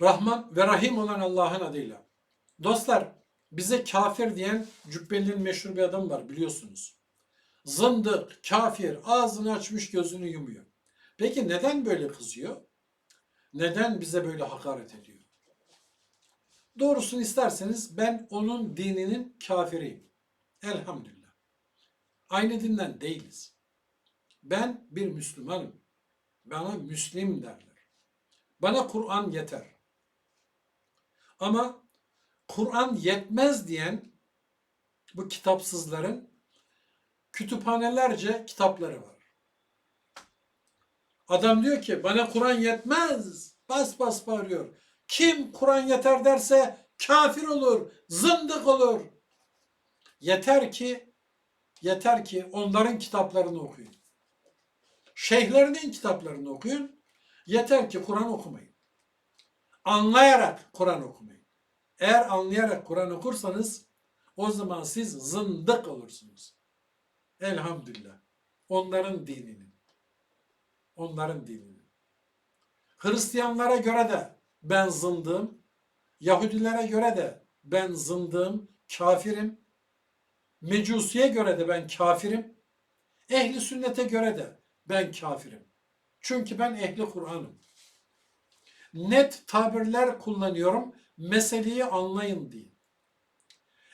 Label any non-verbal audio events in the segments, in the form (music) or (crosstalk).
Rahman ve Rahim olan Allah'ın adıyla. Dostlar, bize kafir diyen Cübbeli'nin meşhur bir adam var biliyorsunuz. Zındık, kafir, ağzını açmış gözünü yumuyor. Peki neden böyle kızıyor? Neden bize böyle hakaret ediyor? Doğrusunu isterseniz ben onun dininin kafiriyim. Elhamdülillah. Aynı dinden değiliz. Ben bir Müslümanım. Bana Müslim derler. Bana Kur'an yeter. Ama Kur'an yetmez diyen bu kitapsızların kütüphanelerce kitapları var. Adam diyor ki bana Kur'an yetmez. Bas bas bağırıyor. Kim Kur'an yeter derse kafir olur, zındık olur. Yeter ki yeter ki onların kitaplarını okuyun. Şeyhlerinin kitaplarını okuyun. Yeter ki Kur'an okumayın. Anlayarak Kur'an okumayın. Eğer anlayarak Kur'an okursanız o zaman siz zındık olursunuz. Elhamdülillah. Onların dininin. Onların dininin. Hristiyanlara göre de ben zındığım, Yahudilere göre de ben zındığım, kafirim. Mecusiye göre de ben kafirim. Ehli sünnete göre de ben kafirim. Çünkü ben ehli Kur'an'ım. Net tabirler kullanıyorum. Meseleyi anlayın diye.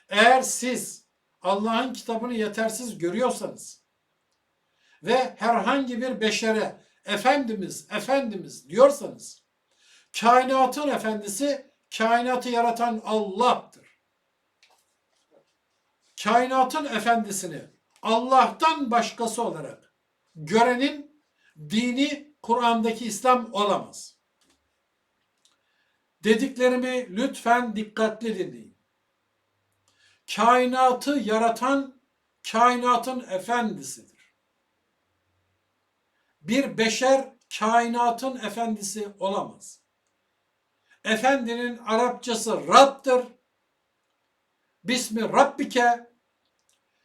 Eğer siz Allah'ın kitabını yetersiz görüyorsanız ve herhangi bir beşere Efendimiz, Efendimiz diyorsanız kainatın efendisi kainatı yaratan Allah'tır. Kainatın efendisini Allah'tan başkası olarak görenin dini Kur'an'daki İslam olamaz. Dediklerimi lütfen dikkatli dinleyin. Kainatı yaratan kainatın efendisidir. Bir beşer kainatın efendisi olamaz. Efendinin Arapçası Rab'dır. Bismi Rabbike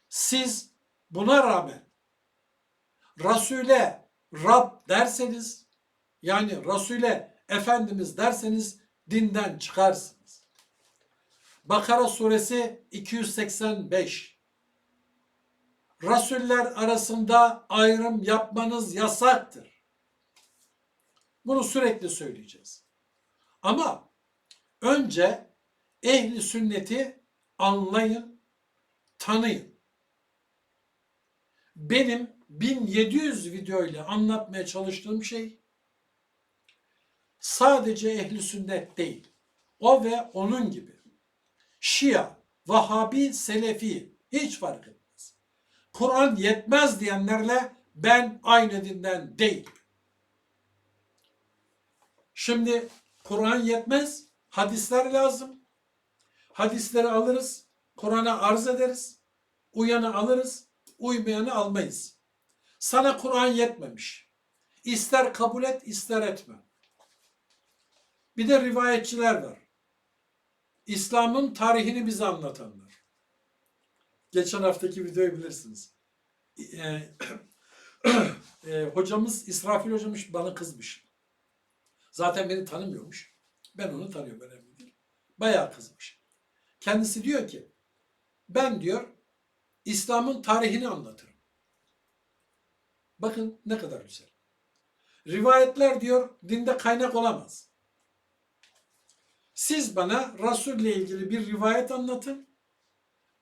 siz buna rağmen Resul'e Rab derseniz yani Resul'e Efendimiz derseniz dinden çıkarsınız. Bakara suresi 285 Rasuller arasında ayrım yapmanız yasaktır. Bunu sürekli söyleyeceğiz. Ama önce ehli sünneti anlayın, tanıyın. Benim 1700 video ile anlatmaya çalıştığım şey sadece ehli sünnet değil. O ve onun gibi. Şia, Vahabi, Selefi hiç fark etmez. Kur'an yetmez diyenlerle ben aynı dinden değilim. Şimdi Kur'an yetmez, hadisler lazım. Hadisleri alırız, Kur'an'a arz ederiz. Uyanı alırız, uymayanı almayız. Sana Kur'an yetmemiş. İster kabul et, ister etme. Bir de rivayetçiler var. İslam'ın tarihini bize anlatanlar. Geçen haftaki videoyu bilirsiniz. Ee, (clears throat) e, hocamız, İsrafil hocamız bana kızmış. Zaten beni tanımıyormuş. Ben onu tanıyorum önemli değil. Bayağı kızmış. Kendisi diyor ki ben diyor İslam'ın tarihini anlatırım. Bakın ne kadar güzel. Rivayetler diyor dinde kaynak olamaz. Siz bana Resul ile ilgili bir rivayet anlatın.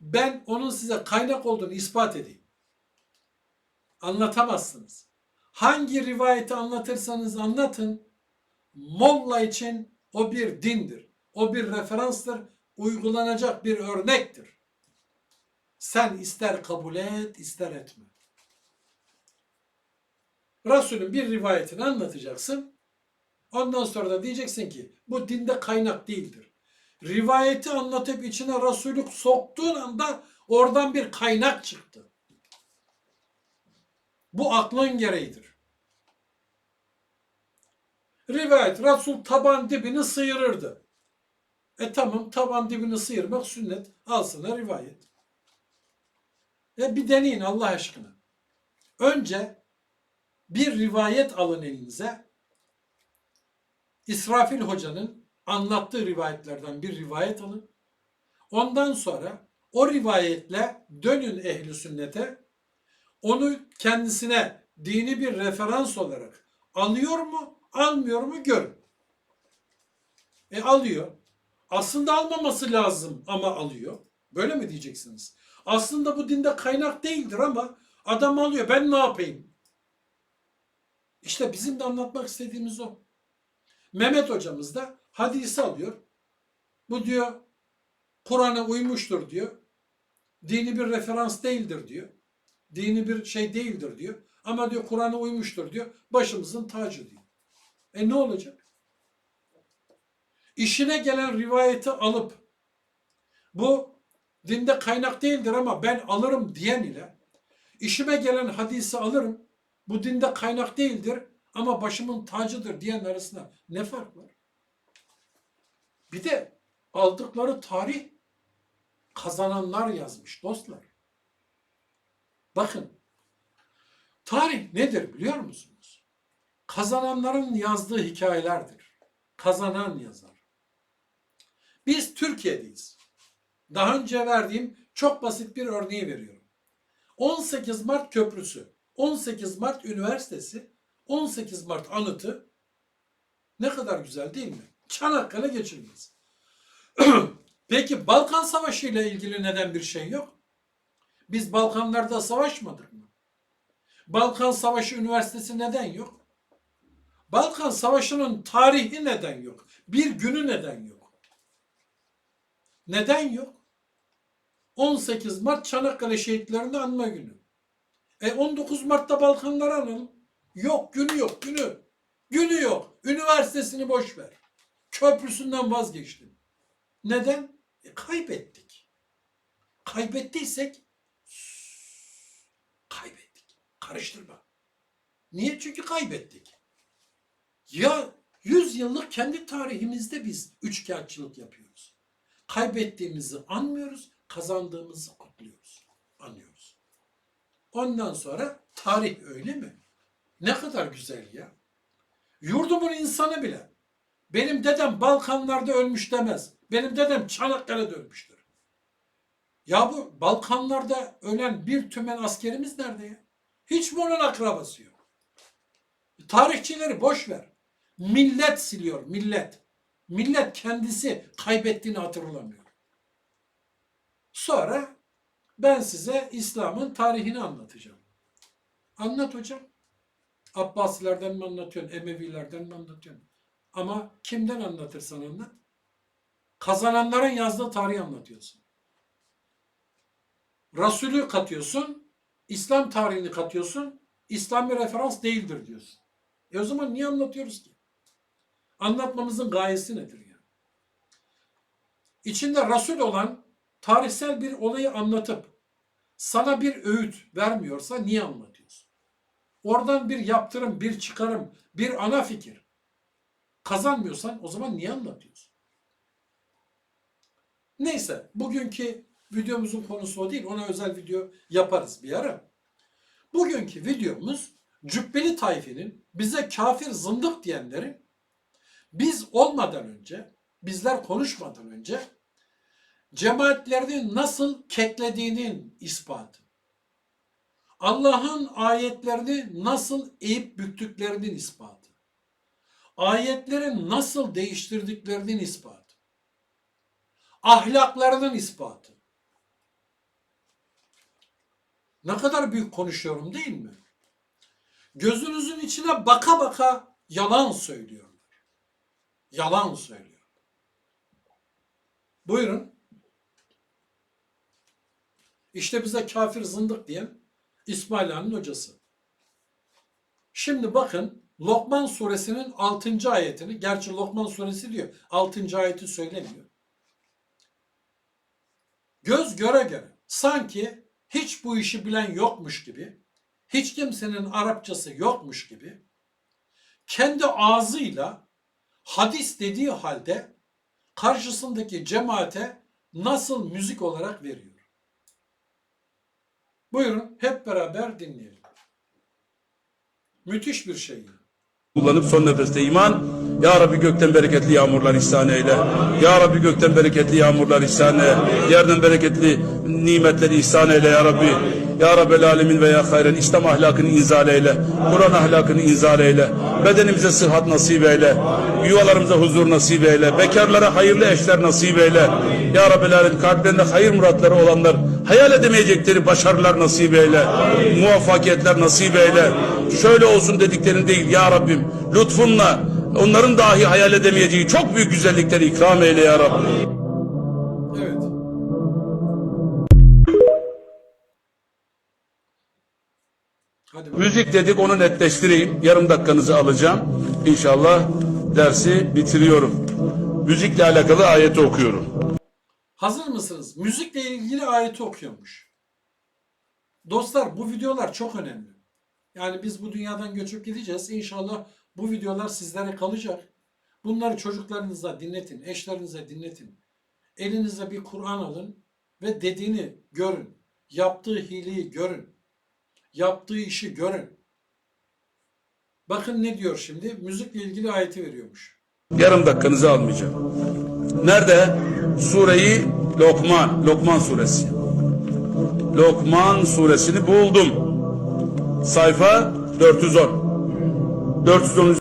Ben onun size kaynak olduğunu ispat edeyim. Anlatamazsınız. Hangi rivayeti anlatırsanız anlatın. Molla için o bir dindir. O bir referanstır. Uygulanacak bir örnektir. Sen ister kabul et, ister etme. Resulün bir rivayetini anlatacaksın. Ondan sonra da diyeceksin ki bu dinde kaynak değildir. Rivayeti anlatıp içine Resulü soktuğun anda oradan bir kaynak çıktı. Bu aklın gereğidir. Rivayet Resul taban dibini sıyırırdı. E tamam taban dibini sıyırmak sünnet. Al sana rivayet. E bir deneyin Allah aşkına. Önce bir rivayet alın elinize. İsrafil hocanın anlattığı rivayetlerden bir rivayet alın. Ondan sonra o rivayetle dönün ehli sünnete. Onu kendisine dini bir referans olarak alıyor mu, almıyor mu görün. E alıyor. Aslında almaması lazım ama alıyor. Böyle mi diyeceksiniz? Aslında bu dinde kaynak değildir ama adam alıyor. Ben ne yapayım? İşte bizim de anlatmak istediğimiz o. Mehmet hocamız da hadisi alıyor. Bu diyor Kur'an'a uymuştur diyor. Dini bir referans değildir diyor. Dini bir şey değildir diyor. Ama diyor Kur'an'a uymuştur diyor. Başımızın tacı diyor. E ne olacak? İşine gelen rivayeti alıp bu dinde kaynak değildir ama ben alırım diyen ile işime gelen hadisi alırım bu dinde kaynak değildir ama başımın tacıdır diyen arasında ne fark var? Bir de aldıkları tarih kazananlar yazmış dostlar. Bakın tarih nedir biliyor musunuz? Kazananların yazdığı hikayelerdir. Kazanan yazar. Biz Türkiye'deyiz. Daha önce verdiğim çok basit bir örneği veriyorum. 18 Mart Köprüsü, 18 Mart Üniversitesi, 18 Mart anıtı ne kadar güzel değil mi? Çanakkale geçilmez. (clears throat) Peki Balkan Savaşı ile ilgili neden bir şey yok? Biz Balkanlarda savaşmadık mı? Balkan Savaşı Üniversitesi neden yok? Balkan Savaşı'nın tarihi neden yok? Bir günü neden yok? Neden yok? 18 Mart Çanakkale şehitlerini anma günü. E 19 Mart'ta Balkanları analım. Yok günü yok günü. Günü yok. Üniversitesini boş ver. Köprüsünden vazgeçtim. Neden? E, kaybettik. Kaybettiysek kaybettik. Karıştırma. Niye? Çünkü kaybettik. Ya 100 yıllık kendi tarihimizde biz üçkağıtçılık yapıyoruz. Kaybettiğimizi anmıyoruz, kazandığımızı kutluyoruz, anlıyoruz. Ondan sonra tarih öyle mi? Ne kadar güzel ya. Yurdumun insanı bile benim dedem Balkanlarda ölmüş demez. Benim dedem Çanakkale'de ölmüştür. Ya bu Balkanlarda ölen bir tümen askerimiz nerede ya? Hiç mi onun akrabası yok? Tarihçileri boş ver. Millet siliyor, millet. Millet kendisi kaybettiğini hatırlamıyor. Sonra ben size İslam'ın tarihini anlatacağım. Anlat hocam. Abbasilerden mi anlatıyorsun, Emevilerden mi anlatıyorsun? Ama kimden anlatırsan anlat. Kazananların yazdığı tarihi anlatıyorsun. Resulü katıyorsun, İslam tarihini katıyorsun, İslami referans değildir diyorsun. E o zaman niye anlatıyoruz ki? Anlatmamızın gayesi nedir yani? İçinde Resul olan tarihsel bir olayı anlatıp sana bir öğüt vermiyorsa niye anlatıyorsun? Oradan bir yaptırım, bir çıkarım, bir ana fikir kazanmıyorsan o zaman niye anlatıyorsun? Neyse bugünkü videomuzun konusu o değil. Ona özel video yaparız bir ara. Bugünkü videomuz Cübbeli Tayfi'nin bize kafir zındık diyenlerin biz olmadan önce, bizler konuşmadan önce cemaatlerini nasıl keklediğinin ispatı. Allah'ın ayetlerini nasıl eğip büktüklerinin ispatı. Ayetleri nasıl değiştirdiklerinin ispatı. Ahlaklarının ispatı. Ne kadar büyük konuşuyorum değil mi? Gözünüzün içine baka baka yalan söylüyorlar. Yalan söylüyor. Buyurun. İşte bize kafir zındık diyen İsmail Han'ın hocası. Şimdi bakın Lokman suresinin 6. ayetini, gerçi Lokman suresi diyor, 6. ayeti söylemiyor. Göz göre göre sanki hiç bu işi bilen yokmuş gibi, hiç kimsenin Arapçası yokmuş gibi, kendi ağzıyla hadis dediği halde karşısındaki cemaate nasıl müzik olarak veriyor. Buyurun hep beraber dinleyelim. Müthiş bir şey. kullanıp son nefeste iman. Ya Rabbi gökten bereketli yağmurlar ihsan eyle. Ya Rabbi gökten bereketli yağmurlar ihsan eyle. Yerden bereketli nimetleri ihsan eyle ya Rabbi. Ya Rabbel Alemin ve ya hayren İslam ahlakını inzal eyle. Kur'an ahlakını inzal eyle. Bedenimize sıhhat nasip eyle. Yuvalarımıza huzur nasip eyle. Bekarlara hayırlı eşler nasip eyle. Ya Rabbel Alemin kalplerinde hayır muratları olanlar hayal edemeyecekleri başarılar nasip eyle. Muvaffakiyetler nasip eyle. Şöyle olsun dediklerin değil ya Rabbim. Lütfunla onların dahi hayal edemeyeceği çok büyük güzellikleri ikram eyle ya Rabbi. Evet. Hadi bakalım. Müzik dedik onu netleştireyim. Yarım dakikanızı alacağım. İnşallah dersi bitiriyorum. Müzikle alakalı ayeti okuyorum. Hazır mısınız? Müzikle ilgili ayeti okuyormuş. Dostlar bu videolar çok önemli. Yani biz bu dünyadan göçüp gideceğiz. İnşallah bu videolar sizlere kalacak. Bunları çocuklarınıza dinletin, eşlerinize dinletin. Elinize bir Kur'an alın ve dediğini görün. Yaptığı hileyi görün. Yaptığı işi görün. Bakın ne diyor şimdi? Müzikle ilgili ayeti veriyormuş. Yarım dakikanızı almayacağım. Nerede? Sureyi Lokman, Lokman suresi. Lokman suresini buldum. Sayfa 410. 410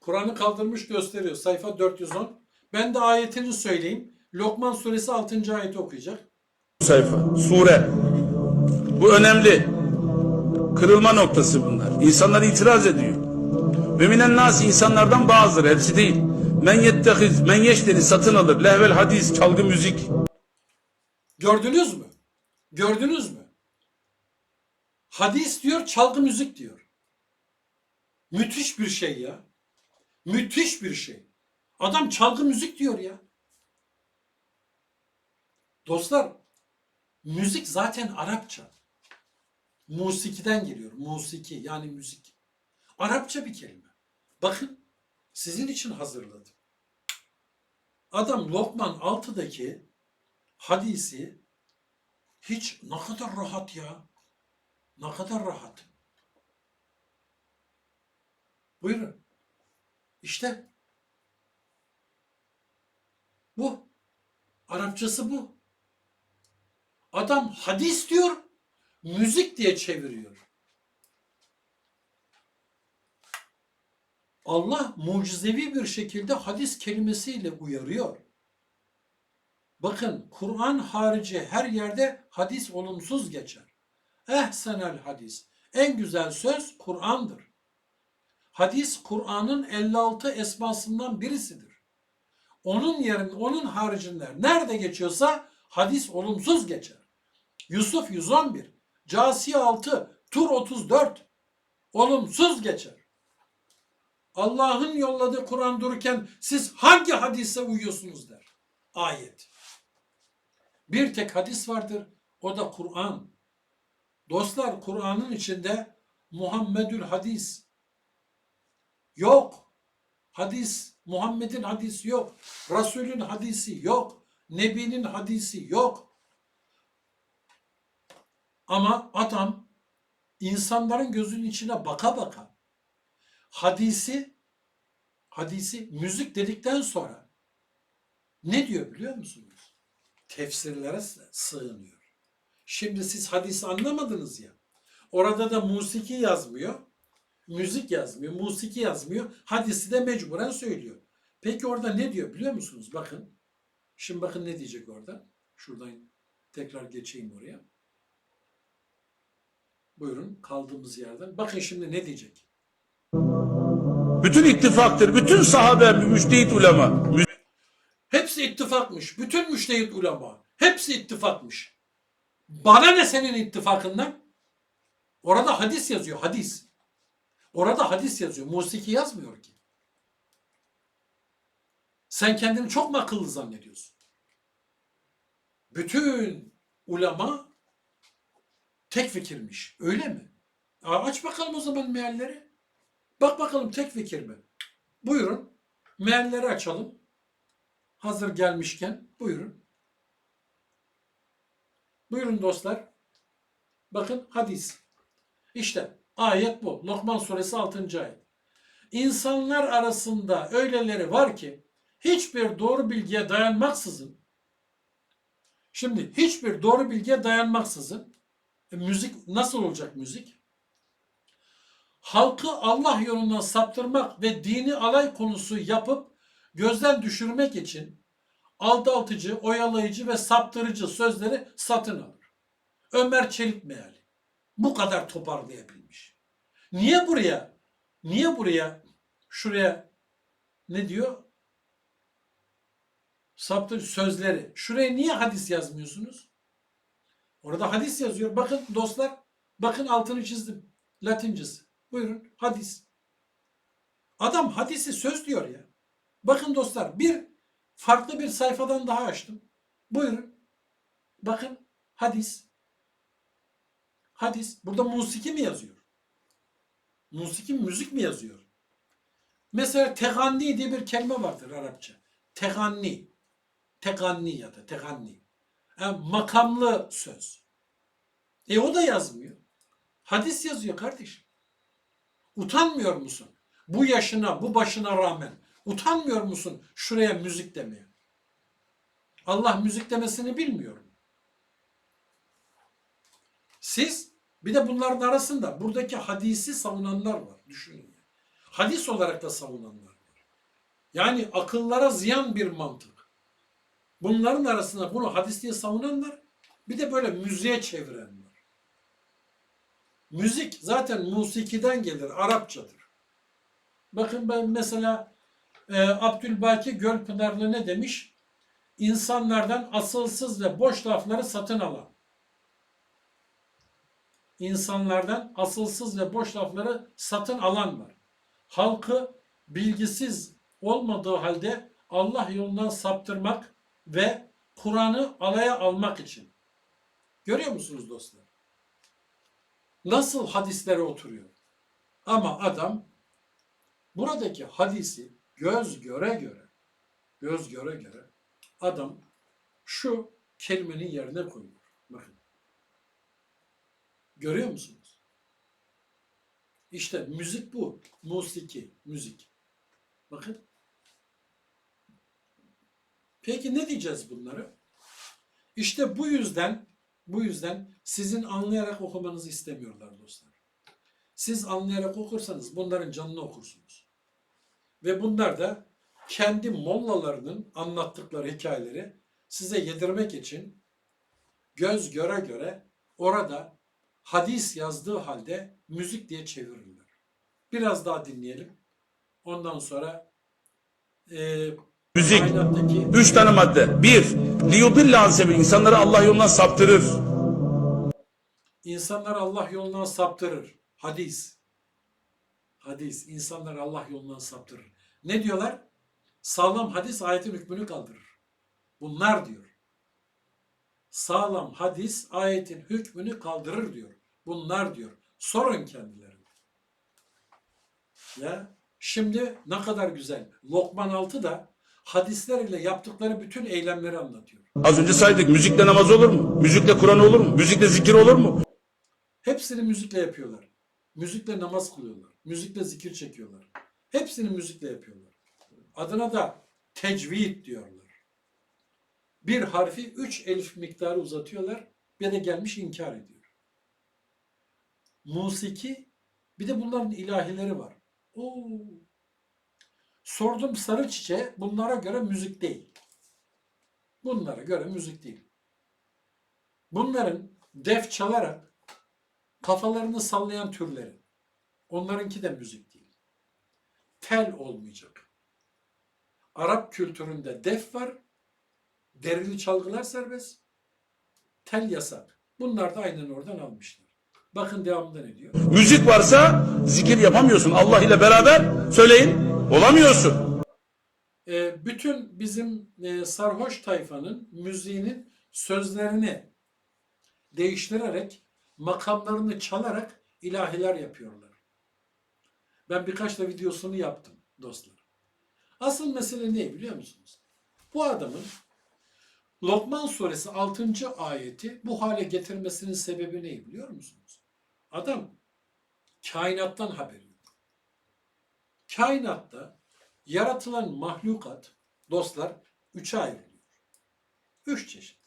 Kur'an'ı kaldırmış gösteriyor. Sayfa 410. Ben de ayetini söyleyeyim. Lokman suresi 6. ayeti okuyacak. sayfa. Sure. Bu önemli. Kırılma noktası bunlar. İnsanlar itiraz ediyor. Ve minen nas insanlardan bazıları, hepsi değil. Men yettehiz, men yeşteri satın alır. Lehvel hadis, çalgı müzik. Gördünüz mü? Gördünüz mü? Hadis diyor, çalgı müzik diyor. Müthiş bir şey ya. Müthiş bir şey. Adam çalgı müzik diyor ya. Dostlar, müzik zaten Arapça. Musikiden geliyor. Musiki yani müzik. Arapça bir kelime. Bakın sizin için hazırladım. Adam Lokman 6'daki hadisi hiç ne kadar rahat ya. Ne kadar rahat. Buyurun. İşte bu. Arapçası bu. Adam hadis diyor, müzik diye çeviriyor. Allah mucizevi bir şekilde hadis kelimesiyle uyarıyor. Bakın Kur'an harici her yerde hadis olumsuz geçer. Ehsenel hadis. En güzel söz Kur'an'dır. Hadis Kur'an'ın 56 esmasından birisidir. Onun yerinde, onun haricinde nerede geçiyorsa hadis olumsuz geçer. Yusuf 111, Casiye 6, Tur 34 olumsuz geçer. Allah'ın yolladığı Kur'an dururken siz hangi hadise uyuyorsunuz der. Ayet. Bir tek hadis vardır. O da Kur'an. Dostlar Kur'an'ın içinde Muhammedül hadis yok. Hadis, Muhammed'in hadisi yok. Resul'ün hadisi yok. Nebi'nin hadisi yok. Ama adam insanların gözünün içine baka baka hadisi hadisi müzik dedikten sonra ne diyor biliyor musunuz? Tefsirlere sığınıyor. Şimdi siz hadisi anlamadınız ya. Orada da musiki yazmıyor. Müzik yazmıyor, musiki yazmıyor. Hadisi de mecburen söylüyor. Peki orada ne diyor biliyor musunuz? Bakın. Şimdi bakın ne diyecek orada. Şuradan tekrar geçeyim oraya. Buyurun kaldığımız yerden. Bakın şimdi ne diyecek. Bütün ittifaktır. Bütün sahabe, müştehit ulema. Hepsi ittifakmış. Bütün müştehit ulema. Hepsi ittifakmış. Bana ne senin ittifakından? Orada hadis yazıyor. Hadis. Orada hadis yazıyor. Musiki yazmıyor ki. Sen kendini çok mu akıllı zannediyorsun? Bütün ulema tek fikirmiş. Öyle mi? Aç bakalım o zaman mealleri. Bak bakalım tek fikir mi? Buyurun. Mealleri açalım. Hazır gelmişken buyurun. Buyurun dostlar. Bakın hadis. İşte ayet bu. Lokman suresi 6. ayet. insanlar arasında öyleleri var ki hiçbir doğru bilgiye dayanmaksızın şimdi hiçbir doğru bilgiye dayanmaksızın e, müzik nasıl olacak müzik? Halkı Allah yolundan saptırmak ve dini alay konusu yapıp gözden düşürmek için aldatıcı, oyalayıcı ve saptırıcı sözleri satın alır. Ömer Çelik meali. Bu kadar toparlayabilmiş. Niye buraya, niye buraya, şuraya ne diyor? Saptırıcı sözleri. Şuraya niye hadis yazmıyorsunuz? Orada hadis yazıyor. Bakın dostlar, bakın altını çizdim. Latincesi. Buyurun hadis. Adam hadisi söz diyor ya. Bakın dostlar bir farklı bir sayfadan daha açtım. Buyurun. Bakın hadis. Hadis. Burada musiki mi yazıyor? Musiki müzik mi yazıyor? Mesela teganni diye bir kelime vardır Arapça. Teganni. Teganni ya da teganni. Yani makamlı söz. E o da yazmıyor. Hadis yazıyor kardeşim. Utanmıyor musun? Bu yaşına, bu başına rağmen utanmıyor musun şuraya müzik demeye? Allah müzik demesini bilmiyor mu? Siz bir de bunların arasında buradaki hadisi savunanlar var. Düşünün. Hadis olarak da savunanlar var. Yani akıllara ziyan bir mantık. Bunların arasında bunu hadis diye savunanlar bir de böyle müziğe çeviren var. Müzik zaten musikiden gelir, Arapçadır. Bakın ben mesela e, Abdülbaki Gölpınarlı ne demiş? İnsanlardan asılsız ve boş lafları satın alan. İnsanlardan asılsız ve boş lafları satın alan var. Halkı bilgisiz olmadığı halde Allah yolundan saptırmak ve Kur'an'ı alaya almak için. Görüyor musunuz dostlar? Nasıl hadislere oturuyor? Ama adam buradaki hadisi göz göre göre göz göre göre adam şu kelimenin yerine koyuyor. Bakın. Görüyor musunuz? İşte müzik bu. Musiki, müzik. Bakın. Peki ne diyeceğiz bunlara? İşte bu yüzden bu yüzden sizin anlayarak okumanızı istemiyorlar dostlar. Siz anlayarak okursanız bunların canını okursunuz. Ve bunlar da kendi mollalarının anlattıkları hikayeleri size yedirmek için göz göre göre orada hadis yazdığı halde müzik diye çevirirler. Biraz daha dinleyelim. Ondan sonra e, Müzik. Üç tane madde. Bir, liyudille an sebil. İnsanları Allah yolundan saptırır. İnsanlar Allah yolundan saptırır. Hadis. Hadis. İnsanlar Allah yolundan saptırır. Ne diyorlar? Sağlam hadis ayetin hükmünü kaldırır. Bunlar diyor. Sağlam hadis ayetin hükmünü kaldırır diyor. Bunlar diyor. Sorun kendilerine. Ya şimdi ne kadar güzel. Lokman 6 da hadisler ile yaptıkları bütün eylemleri anlatıyor. Az önce saydık. Müzikle namaz olur mu? Müzikle Kur'an olur mu? Müzikle zikir olur mu? Hepsini müzikle yapıyorlar. Müzikle namaz kılıyorlar. Müzikle zikir çekiyorlar. Hepsini müzikle yapıyorlar. Adına da tecvid diyorlar. Bir harfi üç elif miktarı uzatıyorlar. Bir de gelmiş inkar ediyor. Musiki bir de bunların ilahileri var. Oo. Sordum sarı çiçeğe bunlara göre müzik değil. Bunlara göre müzik değil. Bunların def çalarak kafalarını sallayan türleri. Onlarınki de müzik değil. Tel olmayacak. Arap kültüründe def var. Derili çalgılar serbest. Tel yasak. Bunlar da aynen oradan almışlar. Bakın devamında ne diyor? Müzik varsa zikir yapamıyorsun. Allah ile beraber söyleyin. Olamıyorsun. Ee, bütün bizim e, sarhoş tayfanın müziğinin sözlerini değiştirerek, makamlarını çalarak ilahiler yapıyorlar. Ben birkaç da videosunu yaptım dostlar. Asıl mesele ne biliyor musunuz? Bu adamın Lokman suresi 6. ayeti bu hale getirmesinin sebebi ne biliyor musunuz? Adam kainattan haberi yok. Kainatta yaratılan mahlukat dostlar üçe ayrılıyor. Üç çeşit.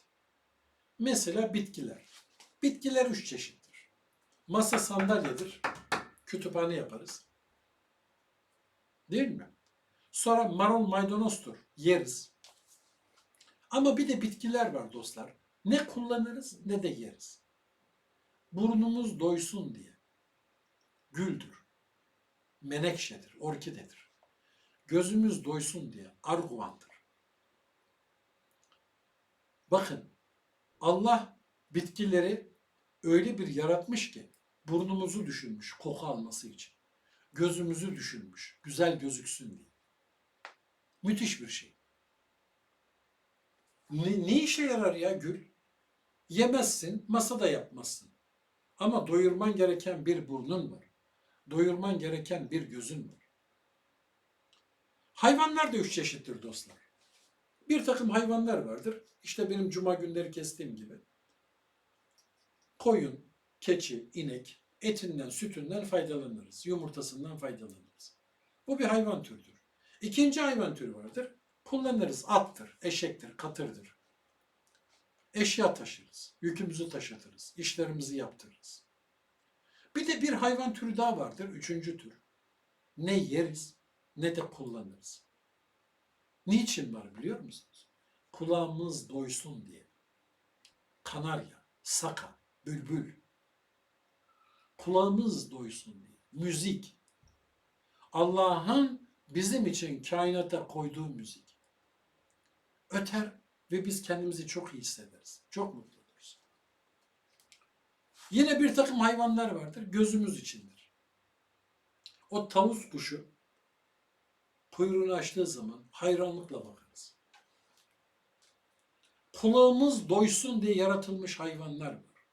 Mesela bitkiler. Bitkiler üç çeşittir. Masa sandalyedir. Kütüphane yaparız. Değil mi? Sonra marul maydanozdur. Yeriz. Ama bir de bitkiler var dostlar. Ne kullanırız ne de yeriz. Burnumuz doysun diye. Güldür. Menekşedir, orkidedir. Gözümüz doysun diye arguvandır. Bakın Allah bitkileri öyle bir yaratmış ki burnumuzu düşünmüş koku alması için. Gözümüzü düşünmüş güzel gözüksün diye. Müthiş bir şey. Ne, ne işe yarar ya gül? Yemezsin, masada yapmazsın. Ama doyurman gereken bir burnun var. Doyurman gereken bir gözün var. Hayvanlar da üç çeşittir dostlar. Bir takım hayvanlar vardır. İşte benim cuma günleri kestiğim gibi. Koyun, keçi, inek, etinden, sütünden faydalanırız. Yumurtasından faydalanırız. Bu bir hayvan türüdür. İkinci hayvan türü vardır. Kullanırız. Attır, eşektir, katırdır. Eşya taşırız. Yükümüzü taşıtırız. işlerimizi yaptırırız. Bir de bir hayvan türü daha vardır. Üçüncü tür. Ne yeriz ne de kullanırız. Niçin var biliyor musunuz? Kulağımız doysun diye. Kanarya, saka, bülbül. Kulağımız doysun diye. Müzik. Allah'ın bizim için kainata koyduğu müzik. Öter ve biz kendimizi çok iyi hissederiz. Çok mutlu oluruz. Yine bir takım hayvanlar vardır. Gözümüz içindir. O tavus kuşu kuyruğunu açtığı zaman hayranlıkla bakarız. Kulağımız doysun diye yaratılmış hayvanlar var.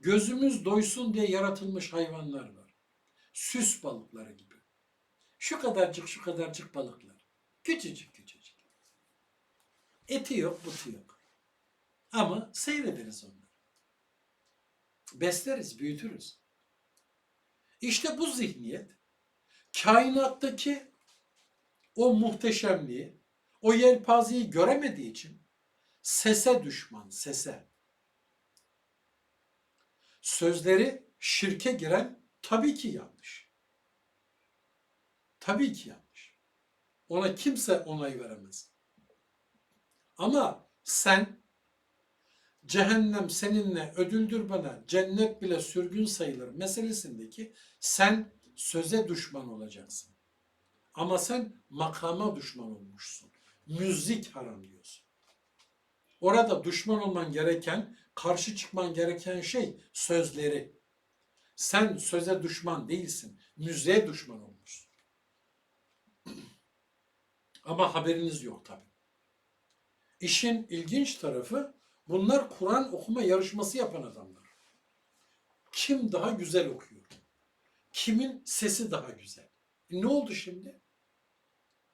Gözümüz doysun diye yaratılmış hayvanlar var. Süs balıkları gibi. Şu kadarcık şu kadarcık balıklar. Küçücük küçücük. Eti yok, butu yok. Ama seyrederiz onları. Besleriz, büyütürüz. İşte bu zihniyet kainattaki o muhteşemliği, o yelpazeyi göremediği için sese düşman, sese. Sözleri şirke giren tabii ki yanlış. Tabii ki yanlış. Ona kimse onay veremez. Ama sen cehennem seninle ödüldür bana, cennet bile sürgün sayılır meselesindeki sen söze düşman olacaksın. Ama sen makama düşman olmuşsun. Müzik haram diyorsun. Orada düşman olman gereken, karşı çıkman gereken şey sözleri. Sen söze düşman değilsin. Müziğe düşman olmuşsun. (clears throat) Ama haberiniz yok tabii. İşin ilginç tarafı bunlar Kur'an okuma yarışması yapan adamlar. Kim daha güzel okuyor? Kimin sesi daha güzel? E ne oldu şimdi?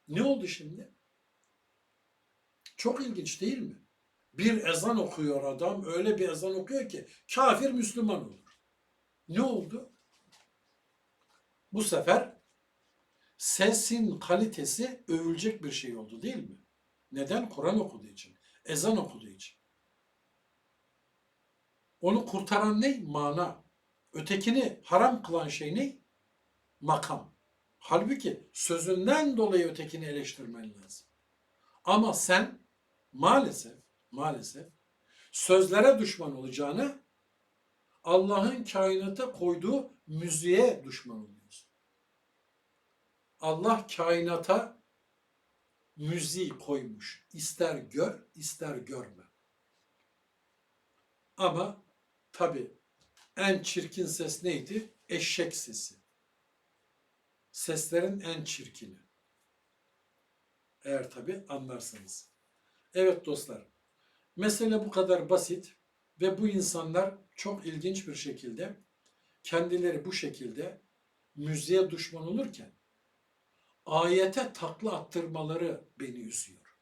Ne oldu şimdi? Çok ilginç değil mi? Bir ezan okuyor adam, öyle bir ezan okuyor ki kafir Müslüman olur. Ne oldu? Bu sefer sesin kalitesi övülecek bir şey oldu değil mi? Neden? Kur'an okuduğu için, ezan okuduğu için. Onu kurtaran ne? Mana. Ötekini haram kılan şey ne? Makam. Halbuki sözünden dolayı ötekini eleştirmen lazım. Ama sen maalesef, maalesef sözlere düşman olacağını Allah'ın kainata koyduğu müziğe düşman oluyorsun. Allah kainata müziği koymuş. İster gör, ister görme. Ama tabi en çirkin ses neydi? Eşek sesi. Seslerin en çirkini. Eğer tabi anlarsanız. Evet dostlar. Mesele bu kadar basit ve bu insanlar çok ilginç bir şekilde kendileri bu şekilde müziğe düşman olurken ayete takla attırmaları beni üzüyor.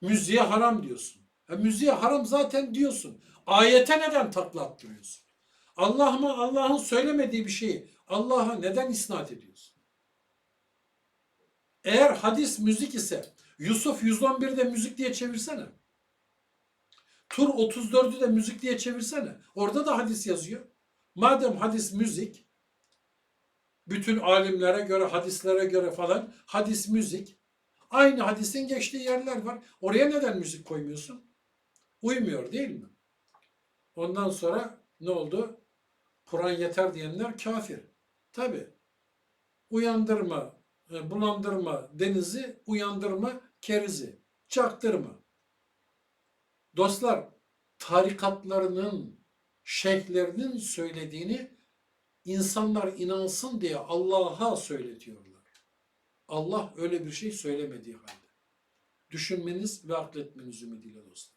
Müziğe haram diyorsun. Ha, müziğe haram zaten diyorsun. Ayete neden takla attırıyorsun? Allah mı Allah'ın söylemediği bir şeyi Allah'a neden isnat ediyorsun? Eğer hadis müzik ise Yusuf 111'de müzik diye çevirsene. Tur 34'ü de müzik diye çevirsene. Orada da hadis yazıyor. Madem hadis müzik, bütün alimlere göre, hadislere göre falan hadis müzik. Aynı hadisin geçtiği yerler var. Oraya neden müzik koymuyorsun? Uymuyor değil mi? Ondan sonra ne oldu? Kur'an yeter diyenler kafir. Tabi. Uyandırma, e, bulandırma denizi, uyandırma kerizi. Çaktırma. Dostlar, tarikatlarının, şeyhlerinin söylediğini insanlar inansın diye Allah'a söyletiyorlar. Allah öyle bir şey söylemediği halde. Düşünmeniz ve akletmeniz ümidiyle dostlar.